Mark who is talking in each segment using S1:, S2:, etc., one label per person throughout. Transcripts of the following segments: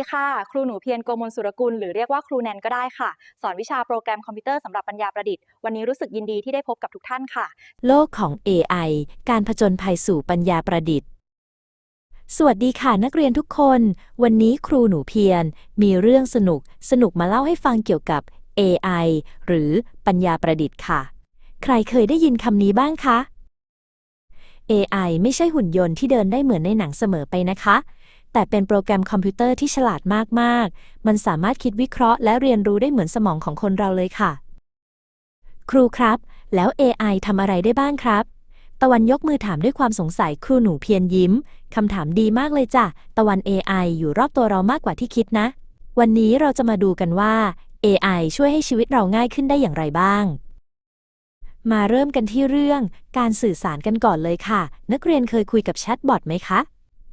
S1: สวัสดีค่ะ ครูหนูเพียรโกมลสุรกุล หรือเรียกว่าครูแนนก็ได้ค่ะ สอนวิชาโปรแกรมคอมพิวเตอร์สำหรับปัญญาประดิษฐ์ วันนี้รู้สึกยินดีที่ได้พบกับทุกท่านค่ะ
S2: โลกของ AI การผจญภัยสู่ปัญญาประดิษฐ์ สวัสดีค่ะนักเรียนทุกคน วันนี้ครูหนูเพียรมีเรื่องสนุกสนุกมาเล่าให้ฟังเกี่ยวกับ AI หรือปัญญาประดิษฐ์ค่ะ ใครเคยได้ยินคำนี้บ้างคะ AI ไม่ใช่หุ่นยนต์ที่เดินได้เหมือนในหนังเสมอไปนะคะ แต่เป็นโปรแกรมคอมพิวเตอร์ที่ฉลาดมาก ๆ มันสามารถคิดวิเคราะห์และเรียนรู้ได้เหมือนสมองของคนเราเลยค่ะ ครูครับ แล้ว AI ทำอะไรได้บ้างครับ ตะวันยกมือถามด้วยความสงสัยครูหนูเพียรยิ้มคำถามดีมากเลยจ้ะ ตะวัน AI อยู่รอบตัวเรามากกว่าที่คิดนะ วันนี้เราจะมาดูกันว่า AI ช่วยให้ชีวิตเราง่ายขึ้นได้อย่างไรบ้าง มาเริ่มกันที่เรื่องการสื่อสารกันก่อนเลยค่ะ นักเรียนเคยคุยกับแชทบอทไหมคะ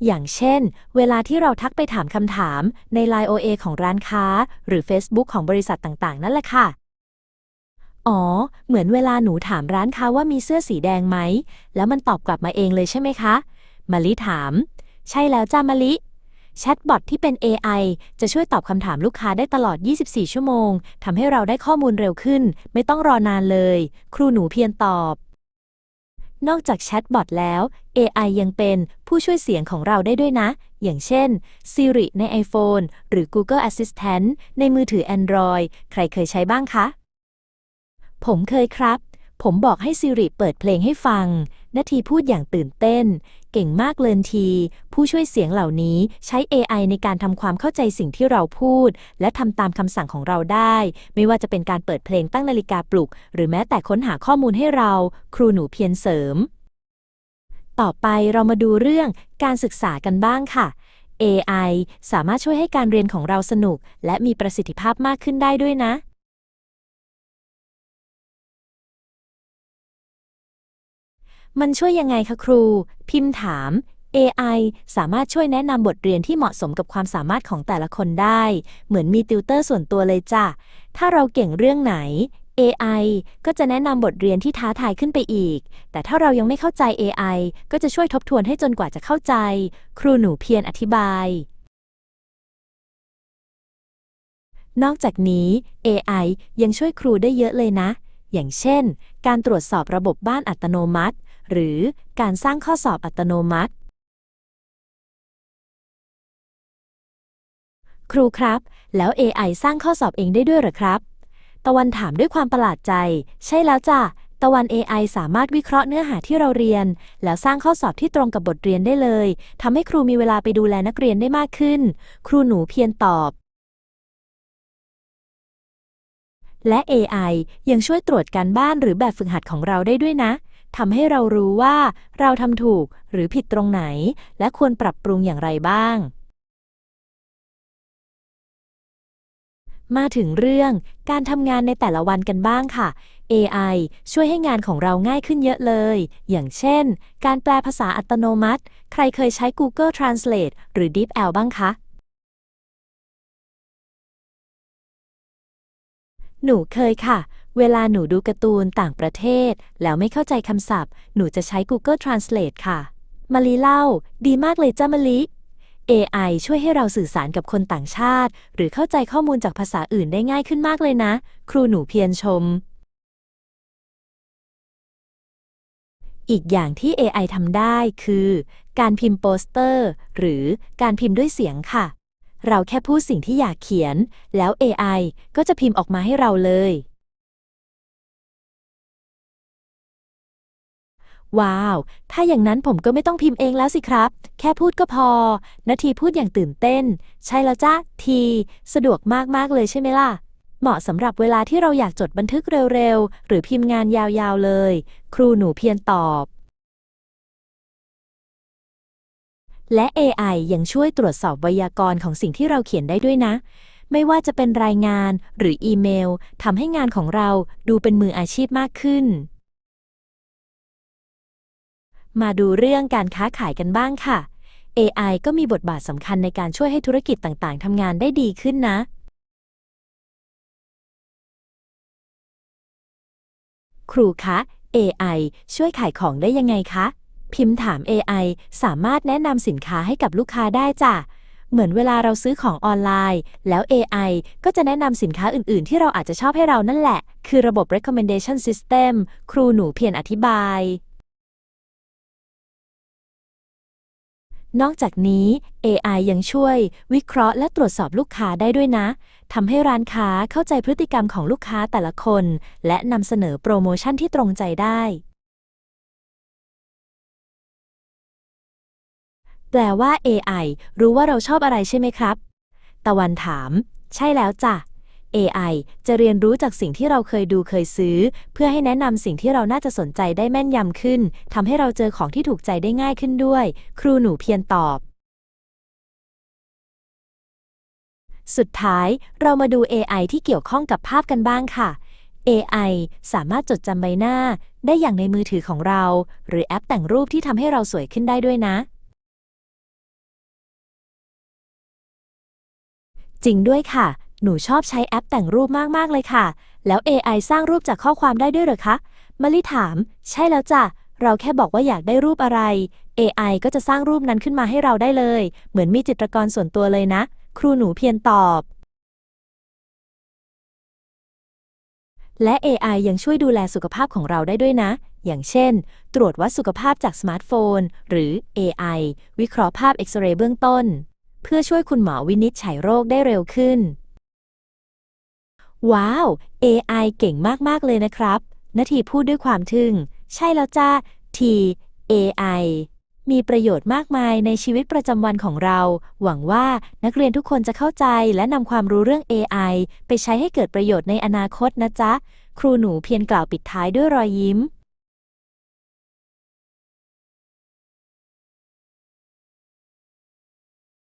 S2: อย่างเช่น เวลาที่เราทักไปถามคำถามใน Line OA ของร้านค้า หรือ Facebook ของบริษัทต่างๆ นั่นแหละค่ะ อ๋อ เหมือนเวลาหนูถามร้านค้าว่ามีเสื้อสีแดงไหม แล้วมันตอบกลับมาเองเลยใช่ไหมคะมะลิถาม ใช่แล้วจ้ามะลิแชทบอทที่เป็น AI จะช่วยตอบคำถามลูกค้าได้ตลอด 24 ชั่วโมง ทำให้เราได้ข้อมูลเร็วขึ้น ไม่ต้องรอนานเลย ครูหนูเพียรตอบ นอกจากแชทบอทแล้ว AI ยังเป็นผู้ช่วยเสียงของเราได้ด้วยนะ อย่างเช่น Siri ใน iPhone หรือ Google Assistant ในมือถือ Android ใครเคยใช้บ้างคะ ผมเคยครับ ผมบอกให้ Siri เปิดเพลงให้ฟังนาทีพูดอย่างตื่นเต้น เก่งมากเลยที ผู้ช่วยเสียงเหล่านี้ใช้ AI ในการทำความเข้าใจสิ่งที่เราพูด และทำตามคำสั่งของเราได้ ไม่ว่าจะเป็นการเปิดเพลงตั้งนาฬิกาปลุก หรือแม้แต่ค้นหาข้อมูลให้เรา ครูหนูเพียรเสริม ต่อไปเรามาดูเรื่องการศึกษากันบ้างค่ะ AI สามารถช่วยให้การเรียนของเราสนุก และมีประสิทธิภาพมากขึ้นได้ด้วยนะ มันช่วยยังไงคะครู พิมพ์ถาม AI สามารถช่วยแนะนำบทเรียนที่เหมาะสมกับความสามารถของแต่ละคนได้ เหมือนมีติวเตอร์ส่วนตัวเลยจ้ะ ถ้าเราเก่งเรื่องไหน AI ก็จะแนะนำบทเรียนที่ท้าทายขึ้นไปอีก แต่ถ้าเรายังไม่เข้าใจ AI ก็จะช่วยทบทวนให้จนกว่าจะเข้าใจ ครูหนูเพียรอธิบาย นอกจากนี้ AI ยังช่วยครูได้เยอะเลยนะ อย่างเช่น การตรวจสอบระบบบ้านอัตโนมัติ หรือการสร้างข้อสอบอัตโนมัติ ครูครับ แล้ว AI สร้างข้อสอบเองได้ด้วยหรอครับ ตะวันถามด้วยความประหลาดใจ ใช่แล้วจ้ะตะวัน AI สามารถวิเคราะห์เนื้อหาที่เราเรียน แล้วสร้างข้อสอบที่ตรงกับบทเรียนได้เลย ทำให้ครูมีเวลาไปดูแลนักเรียนได้มากขึ้น ครูหนูเพียรตอบ และ AI ยังช่วยตรวจการบ้านหรือแบบฝึกหัดของเราได้ด้วยนะ ทำให้เรารู้ว่าเราทำถูกหรือผิดตรงไหน และควรปรับปรุงอย่างไรบ้าง มาถึงเรื่องการทำงานในแต่ละวันกันบ้างค่ะ AI ช่วยให้งานของเราง่ายขึ้นเยอะเลย อย่างเช่น การแปลภาษาอัตโนมัติ ใครเคยใช้ Google Translate หรือ DeepL บ้างคะหนูเคยค่ะ เวลาหนูดูการ์ตูนต่างประเทศ แล้วไม่เข้าใจคำศัพท์ หนูจะใช้ Google Translate ค่ะมะลิเล่า ดีมากเลยจ้ามะลิ AI ช่วยให้เราสื่อสารกับคนต่างชาติ หรือเข้าใจข้อมูลจากภาษาอื่นได้ง่ายขึ้นมากเลยนะ ครูหนูเพียรชม อีกอย่างที่ AI ทำได้คือ การพิมพ์โปสเตอร์ หรือการพิมพ์ด้วยเสียงค่ะ เราแค่พูดสิ่งที่อยากเขียน แล้ว AI ก็จะพิมพ์ออกมาให้เราเลย ว้าว ถ้าอย่างนั้นผมก็ไม่ต้องพิมพ์เองแล้วสิครับ แค่พูดก็พอ นาทีพูดอย่างตื่นเต้น ใช่แล้วจ้ะที สะดวกมากๆเลยใช่ไหมล่ะ เหมาะสำหรับเวลาที่เราอยากจดบันทึกเร็วๆ หรือพิมพ์งานยาวๆเลย ครูหนูเพียรตอบและ AI ยังช่วยตรวจสอบไวยากรณ์ของสิ่งที่เราเขียนได้ด้วยนะ ไม่ว่าจะเป็นรายงานหรืออีเมลทำให้งานของเราดูเป็นมืออาชีพมากขึ้น มาดูเรื่องการค้าขายกันบ้างค่ะ AI ก็มีบทบาทสำคัญในการช่วยให้ธุรกิจต่างๆทำงานได้ดีขึ้นนะ ครูคะ AI ช่วยขายของได้ยังไงคะ พิมพ์ถาม AI สามารถแนะนำสินค้าให้กับลูกค้าได้จ้ะ เหมือนเวลาเราซื้อของออนไลน์ แล้ว AI ก็จะแนะนำสินค้าอื่นๆ ที่เราอาจจะชอบให้เรานั่นแหละ คือระบบ recommendation system ครูหนูเพียรอธิบาย นอกจากนี้ AI ยังช่วย วิเคราะห์และตรวจสอบลูกค้าได้ด้วยนะทำให้ร้านค้าเข้าใจพฤติกรรมของลูกค้าแต่ละคน และนำเสนอโปรโมชั่นที่ตรงใจได้ แปลว่า AI รู้ว่าเราชอบอะไรใช่ไหมครับ ตะวันถาม ใช่แล้วจ้ะ AI จะเรียนรู้จากสิ่งที่เราเคยดูเคยซื้อ เพื่อให้แนะนำสิ่งที่เราน่าจะสนใจได้แม่นยำขึ้นทำให้เราเจอของที่ถูกใจได้ง่ายขึ้นด้วย ครูหนูเพียรตอบ สุดท้าย เรามาดู AI ที่เกี่ยวข้องกับภาพกันบ้างค่ะ AI สามารถจดจำใบหน้า ได้อย่างในมือถือของเรา หรือแอปแต่งรูปที่ทำให้เราสวยขึ้นได้ด้วยนะ จริงด้วยค่ะ หนูชอบใช้แอปแต่งรูปมากๆเลยค่ะ แล้ว AI สร้างรูปจากข้อความได้ด้วยเหรอคะมะลิถาม ใช่แล้วจ้ะ เราแค่บอกว่าอยากได้รูปอะไร AI ก็จะสร้างรูปนั้นขึ้นมาให้เราได้เลย เหมือนมีจิตรกรส่วนตัวเลยนะ ครูหนูเพียรตอบ และ AI ยังช่วยดูแลสุขภาพของเราได้ด้วยนะ อย่างเช่น ตรวจวัดสุขภาพจากสมาร์ทโฟน หรือ AI วิเคราะห์ภาพเอ็กซเรย์เบื้องต้น เพื่อช่วยคุณหมอวินิจฉัยโรคได้เร็วขึ้น ว้าว AI เก่งมากๆเลยนะครับนาทีพูดด้วยความทึ่ง ใช่แล้วจ้าที AI มีประโยชน์มากมายในชีวิตประจำวันของเรา หวังว่านักเรียนทุกคนจะเข้าใจและนำความรู้เรื่อง AI ไปใช้ให้เกิดประโยชน์ในอนาคตนะจ๊ะ ครูหนูเพียรกล่าวปิดท้ายด้วยรอยยิ้ม